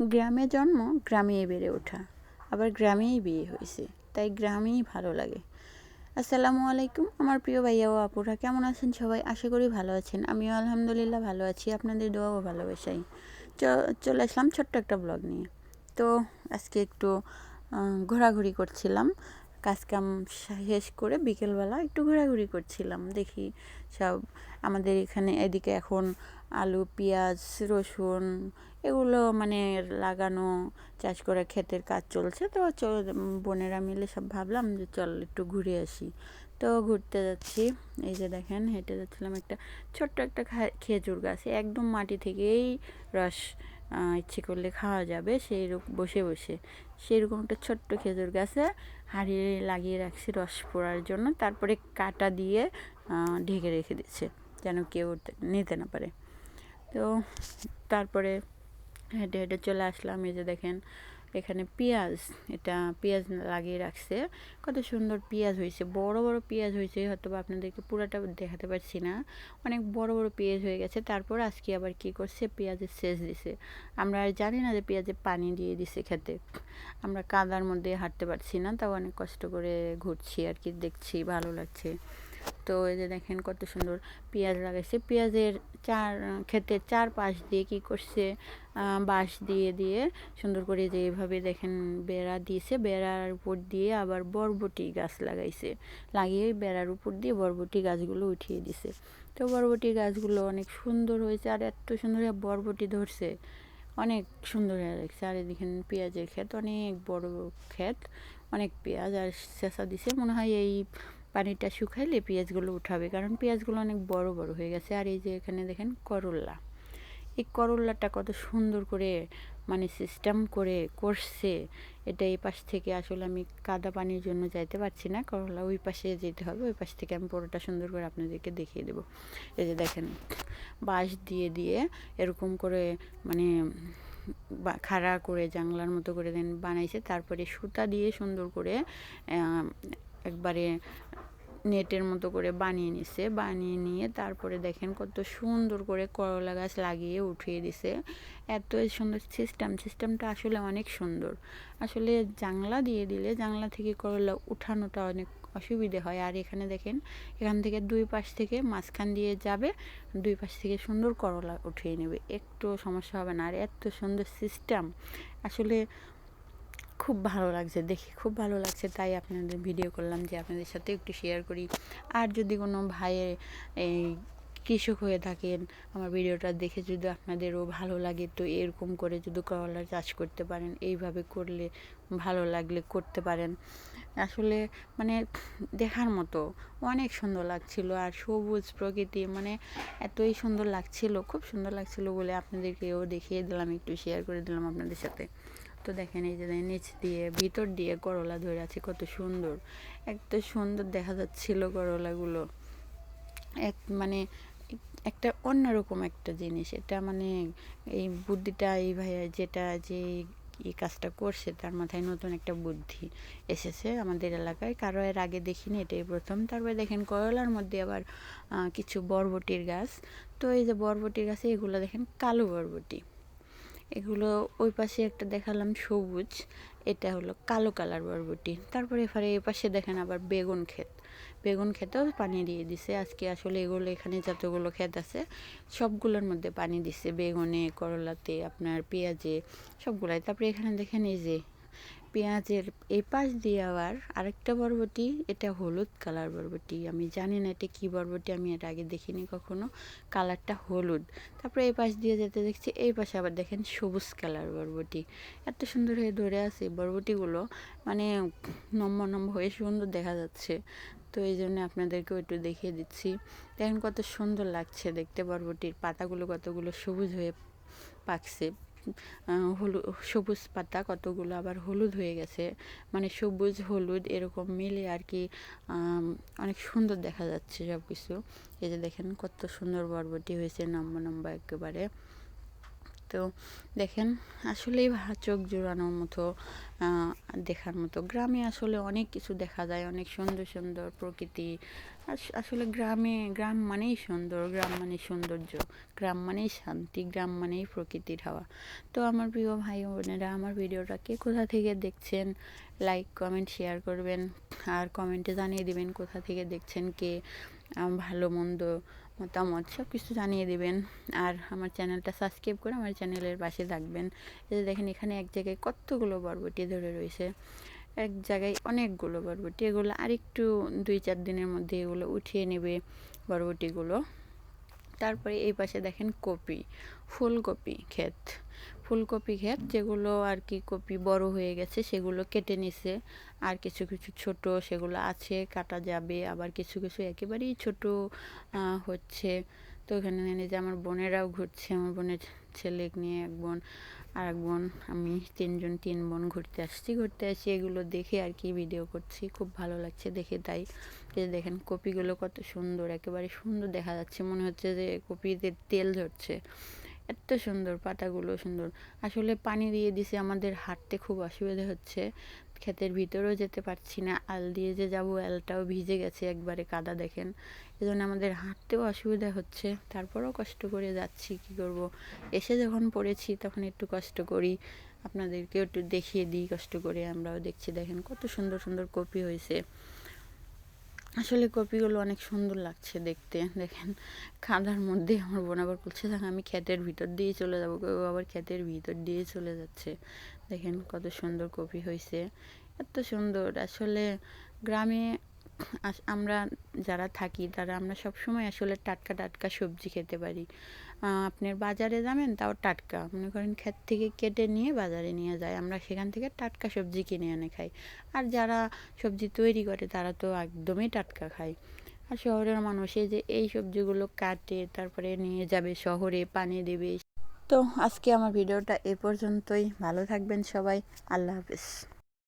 গ্রামে জন্ম গ্রামেই বেড়ে ওঠা। আবার গ্রামেই বিয়ে হয়েছে, তাই গ্রামেই ভালো লাগে। আসসালামু আলাইকুম, আমার প্রিয় ভাইয়া ও আপুরা, কেমন আছেন সবাই? আশা করি ভালো আছেন। আমিও আলহামদুলিল্লাহ ভালো আছি। আপনাদের দোয়া ও ভালোবাসাই চলে আসলাম ছোট্ট একটা ব্লগ নিয়ে। তো আজকে একটু ঘোরাঘুরি করছিলাম। কাজকাম শেষ করে বিকেলবেলা একটু ঘোরাঘুরি করছিলাম। দেখি সব আমাদের এখানে এদিকে এখন আলু, পেঁয়াজ, রসুন এগুলো মানে লাগানো, চাষ করা ক্ষেতের কাজ চলছে। তো বোনেরা মিলে সব ভাবলাম যে চল একটু ঘুরে আসি। তো ঘুরতে যাচ্ছি। এই যে দেখেন হেঁটে যাচ্ছিলাম একটা ছোট্ট একটা খেজুর গাছ। একদম মাটি থেকেই রস ইচ্ছে করলে খাওয়া যাবে। সেই বসে বসে। সেরকম একটা ছোট্ট খেজুর গাছে হাড়িয়ে লাগিয়ে রাখছি রস পড়ার জন্য। তারপরে কাটা দিয়ে ঢেকে রেখে দিচ্ছে যেন কেউ নিতে না পারে। তো তারপরে হেঁটে হেঁটে চলে আসলাম। এই যে দেখেন এখানে পেঁয়াজ, এটা পেঁয়াজ লাগিয়ে রাখছে। কত সুন্দর পেঁয়াজ হয়েছে, বড় বড় পেঁয়াজ হয়েছে হয়তো বা আপনাদেরকে পুরোটা দেখাতে পারছি না। অনেক বড় বড় পেঁয়াজ হয়ে গেছে, তারপর আজকে আবার কি করছে, পেঁয়াজের সেচ দিছে। আমরা আর জানি না যে পেঁয়াজে পানি দিয়ে দিছে খেতে। আমরা কাদার মধ্যে হাঁটতে পারছি না, তাও অনেক কষ্ট করে ঘুরছি আর কি, দেখছি, ভালো লাগছে। তো এই যে দেখেন কত সুন্দর পেঁয়াজ লাগাইছে। পেঁয়াজের চার, ক্ষেতের চার পাশ দিয়ে কি করছে? বাঁশ দিয়ে দিয়ে সুন্দর করে যে এভাবে দেখেন বেড়া দিয়েছে। বেড়ার উপর দিয়ে আবার বরবটি গাছ লাগাইছে। লাগিয়ে বেড়ার উপর দিয়ে বরবটি গাছগুলো উঠিয়ে দিছে। তো বরবটি গাছগুলো অনেক সুন্দর হয়েছে আর এত সুন্দর বরবটি ধরছে। অনেক সুন্দর হয়ে লাগছে আর এদিকে পেঁয়াজের ক্ষেত, অনেক বড় ক্ষেত, অনেক পেঁয়াজ আর চেঁচা দিছে। মনে হয় এই পানিটা শুকাইলে পেঁয়াজগুলো উঠাবে, কারণ পেঁয়াজগুলো অনেক বড় বড় হয়ে গেছে। আর এই যে এখানে দেখেন করল্লা এই করল্লাটা কত সুন্দর করে মানে সিস্টেম করে করছে। এটা এই পাশ থেকে আসলে আমি কাদা পানির জন্য যাইতে পারছি না, করলা ওই পাশে যেতে হবে, ওই পাশ থেকে আমি পুরোটা সুন্দর করে আপনাদেরকে দেখিয়ে দেবো। এই যে দেখেন, বাঁশ দিয়ে দিয়ে এরকম করে মানে খাড়া করে জাংলার মতো করে দেন, বানাইছে। তারপরে সুতা দিয়ে সুন্দর করে একবারে নেটের মতো করে বানিয়ে নিছে। বানিয়ে নিয়ে তারপরে দেখেন কত সুন্দর করে করলা গাছ লাগিয়ে উঠিয়ে দিছে। এত সুন্দর সিস্টেম সিস্টেমটা আসলে অনেক সুন্দর। আসলে জাংলা দিয়ে দিলে জাংলা থেকে করলা উঠানোটা অনেক অসুবিধে হয়। আর এখানে দেখেন, এখান থেকে দুই পাশ থেকে মাঝখান দিয়ে যাবে, দুই পাশ থেকে সুন্দর করলা উঠিয়ে নেবে। একটু সমস্যা হবে না। আর এত সুন্দর সিস্টেম আসলে খুব ভালো লাগছে, দেখে খুব ভালো লাগছে, তাই আপনাদের ভিডিও করলাম যে আপনাদের সাথে একটু শেয়ার করি। আর যদি কোনো ভাইয়ের এই কৃষক হয়ে থাকেন, আমার ভিডিওটা দেখে যদি আপনাদেরও ভালো লাগে, তো এরকম করে যদি করলা চাষ করতে পারেন, এইভাবে করলে ভালো লাগলে করতে পারেন। আসলে মানে দেখার মতো অনেক সুন্দর লাগছিল, আর সবুজ প্রকৃতি মানে এতই সুন্দর লাগছিল, খুব সুন্দর লাগছিল বলে আপনাদেরকেও দেখিয়ে দিলাম, একটু শেয়ার করে দিলাম আপনাদের সাথে। তো দেখেন এই যে নিচ দিয়ে, ভিতর দিয়ে করলা ধরে আছে, কত সুন্দর। এত সুন্দর দেখা যাচ্ছিল করলাগুলো। এক মানে একটা অন্যরকম একটা জিনিস। এটা মানে এই বুদ্ধিটা, এই ভাইয়া যেটা যে এই কাজটা করছে, তার মাথায় নতুন একটা বুদ্ধি এসেছে আমাদের এলাকায়। কারও এর আগে দেখিনি, এটাই প্রথম। তারপরে দেখেন করলার মধ্যে আবার কিছু বরবটির গাছ। তো এই যে বরবটির গাছে, এগুলো দেখেন কালো বরবটি। এগুলো ওই পাশে একটা দেখালাম সবুজ, এটা হলো কালো কালার বরবটি। তারপরে এবারে এই পাশে দেখেন আবার বেগুন ক্ষেত। বেগুন খেতেও পানি দিয়ে দিছে। আজকে আসলে এগুলো, এখানে যতগুলো ক্ষেত আছে, সবগুলোর মধ্যে পানি দিছে। বেগুনে, করলাতে, আপনার পেঁয়াজে, সবগুলাই। তারপরে এখানে দেখেন এই যে পেঁয়াজের এই পাশ দিয়ে আবার আরেকটা বরবটি, এটা হলুদ কালার বরবটি। আমি জানি না এটা কী বরবটি, আমি এটা আগে দেখিনি কখনো। কালারটা হলুদ। তারপরে এই পাশ দিয়ে যেতে দেখছি এই পাশে আবার দেখেন সবুজ কালার বরবটি। এত সুন্দর হয়ে ধরে আছে বরবটিগুলো। মানে নম্বর নম্বর হয়ে সুন্দর দেখা যাচ্ছে। তো এই জন্য আপনাদেরকেও একটু দেখিয়ে দিচ্ছি। দেখেন কত সুন্দর লাগছে দেখতে বরবটির। পাতাগুলো কতগুলো সবুজ হয়ে পাকছে। হলুদ সবুজ পাতা কতগুলো আবার হলুদ হয়ে গেছে। মানে সবুজ, হলুদ এরকম মিলে আর কি অনেক সুন্দর দেখা যাচ্ছে সব কিছু এই যে দেখেন কত সুন্দর বরবটি হয়েছে নম্বর নম্বর একেবারে। তো দেখেন, আসলেই চোখ জোড়ানোর মতো দেখার মতো। গ্রামে আসলে অনেক কিছু দেখা যায়, অনেক সুন্দর সুন্দর প্রকৃতি। আসলে গ্রামে, গ্রাম মানেই সুন্দর, গ্রাম মানেই সৌন্দর্য, গ্রাম মানেই শান্তি, গ্রাম মানেই প্রকৃতির হাওয়া। তো আমার প্রিয় ভাই বোনেরা, আমার ভিডিওটা কে কোথা থেকে দেখছেন লাইক কমেন্ট শেয়ার করবেন। আর কমেন্টে জানিয়ে দেবেন কোথা থেকে দেখছেন কে ভালো, মন্দ। মতামত সব কিছু জানিয়ে দেবেন। আর আমার চ্যানেলটা সাবস্ক্রাইব করে আমার চ্যানেলের পাশে থাকবেন। এই দেখেন, এখানে এক জায়গায় কতগুলো বরবটি ধরে রয়েছে। এক জায়গায় অনেকগুলো বরবটি। এগুলো আরেকটু দুই চার দিনের মধ্যে এগুলো উঠিয়ে নেবে বরবটিগুলো। তারপরে এই পাশে দেখেন কপি, ফুলকপি ক্ষেত। ফুলকপি ক্ষেত, যেগুলো আর কি কপি বড় হয়ে গেছে, সেগুলো কেটে নিছে। আর কিছু কিছু ছোট সেগুলো আছে, কাটা যাবে। আবার কিছু কিছু একেবারেই ছোট হচ্ছে। তো ওখানে যে আমার বোনেরাও ঘুরছে, আমার বোনের ছেলে নিয়ে এক বোন, আর এক বোন, আমি তিনজন, তিন বোন ঘুরতে আসছি ঘুরতে আসছি এগুলো দেখে আর কি ভিডিও করছি, খুব ভালো লাগছে দেখে তাই। যে দেখেন কপিগুলো কত সুন্দর, একেবারে সুন্দর দেখা যাচ্ছে। মনে হচ্ছে যে কপিতে তেল ঝরছে। এত সুন্দর পাতাগুলো, সুন্দর। আসলে পানি দিয়ে দিছে আমাদের হাঁটতে খুব অসুবিধা হচ্ছে। ক্ষেতের ভিতরেও যেতে পারছি না। আল দিয়ে যে যাব, আলটাও ভিজে গেছে একবারে কাদা দেখেন। এজন্য আমাদের হাঁটতেও অসুবিধা হচ্ছে। তারপরেও কষ্ট করে যাচ্ছি, কি করব? এসে যখন পড়েছি তখন একটু কষ্ট করি। আপনাদেরকেও একটু দেখিয়ে দিই কষ্ট করে, আমরাও দেখছি। দেখেন কত সুন্দর সুন্দর কপি হয়েছে। আসলে কপিগুলো অনেক সুন্দর লাগছে দেখতে। দেখেন, খাদার মধ্যে আমার বোন আবার বলছে দেখ আমি ক্ষেতের ভিতর দিয়ে চলে যাব কেউ আবার ক্ষেতের ভিতর দিয়ে চলে যাচ্ছে। দেখেন কত সুন্দর কপি হয়েছে এত সুন্দর। আসলে গ্রামে আমরা যারা থাকি, তারা, আমরা সব সময় আসলে টাটকা টাটকা সবজি খেতে পারি। আপনার বাজারে যাবেন তাও টাটকা। মনে করেন ক্ষেত থেকে কেটে নিয়ে বাজারে নিয়ে যায়। আমরা সেখান থেকে টাটকা সবজি কিনে এনে খাই। আর যারা সবজি তৈরি করে, তারা তো একদমই টাটকা খায়। আর শহরের মানুষ এই যে, এই সবজিগুলো কাটে, তারপরে নিয়ে যাবে শহরে, পানি দেবে। তো আজকে আমার ভিডিওটা এ পর্যন্তই। ভালো থাকবেন সবাই। আল্লাহ হাফেজ।